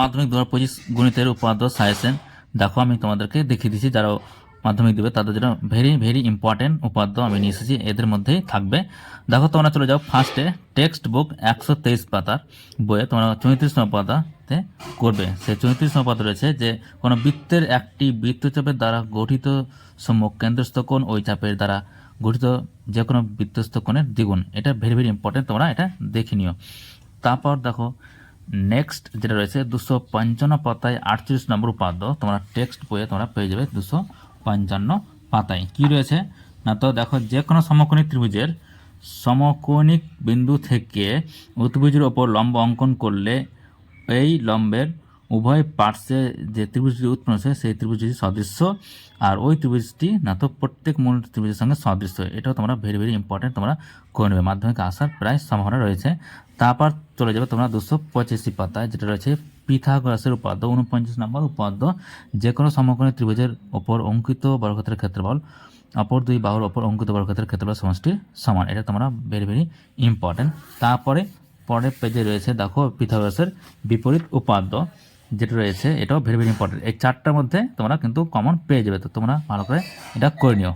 মাধ্যমিক দু পঁচিশ গণিতের উপাদ্য সাজেশন। দেখো, আমি তোমাদেরকে দেখিয়ে দিচ্ছি যারা মাধ্যমিক দেবে, তাদের জন্য ভেরি ভেরি ইম্পর্টেন্ট উপাদ্য আমি নিয়ে এসেছি। এদের মধ্যেই থাকবে। দেখো, তোমরা চলে যাও ফার্স্টে টেক্সট বুক একশো তেইশ পাতার বইয়ে তোমরা চৌত্রিশ নম্বর পাতাতে করবে। সেই চৌত্রিশ নম্বর পাতা রয়েছে যে, কোনো বৃত্তের একটি বৃত্তচাপের দ্বারা গঠিত সম্মুখ কেন্দ্রস্থ কোণ ওই চাপের দ্বারা গঠিত যে কোনো বৃত্তস্থ কোণের দ্বিগুণ। এটা ভেরি ভেরি ইম্পর্টেন্ট তোমরা এটা দেখে নিও। তারপর দেখো নেক্সট যেটা রয়েছে, দুশো পঞ্চান্ন পাতায় আটচল্লিশ নম্বর উপাদ্য। তোমরা টেক্সট বইয়ে তোমরা পেয়ে যাবে দুশো পঞ্চান্ন পাতায়। কি রয়েছে? না তো, দেখো যে কোনো সমকোণিক ত্রিভুজের সমকোণিক বিন্দু থেকে অতিভুজের ওপর লম্ব অঙ্কন করলে এই লম্বের উভয় পার্শ্বে যে ত্রিভুজটি উৎপন্ন হয়েছে, সেই ত্রিভুজটি সদৃশ্য, আর ওই ত্রিভুজটি না তো প্রত্যেক মূল ত্রিভুজের সঙ্গে সদৃশ্য। এটাও তোমরা ভেরি ভেরি ইম্পর্টেন্ট তোমরা করে নেবে। মাধ্যমিক আসার প্রায় সম্ভাবনা রয়েছে। তারপর চলে যাবে তোমরা দুশো পঁচাশি পাতায়, যেটা রয়েছে পিথাগোরাসের উপাদ্য উনপঞ্চাশ নম্বর উপাদ্য যে কোনো সমকোণী ত্রিভুজের ওপর অঙ্কিত বর্গক্ষেত্রের ক্ষেত্রফল, অপর দুই বাহুর ওপর অঙ্কিত বর্গক্ষেত্রের ক্ষেত্রফল সমষ্টির সমান। এটা তোমরা ভেরি ভেরি ইম্পর্টেন্ট তারপরে, পরের পেজে রয়েছে, দেখো পিথাগোরাসের বিপরীত উপাদ্য যেটা রয়েছে, এটাও ভেরি ভেরি ইম্পর্টেন্ট এই চারটার মধ্যে তোমরা কিন্তু কমন পেয়ে যাবে। তো তোমরা ভালো করে এটা করে নিও।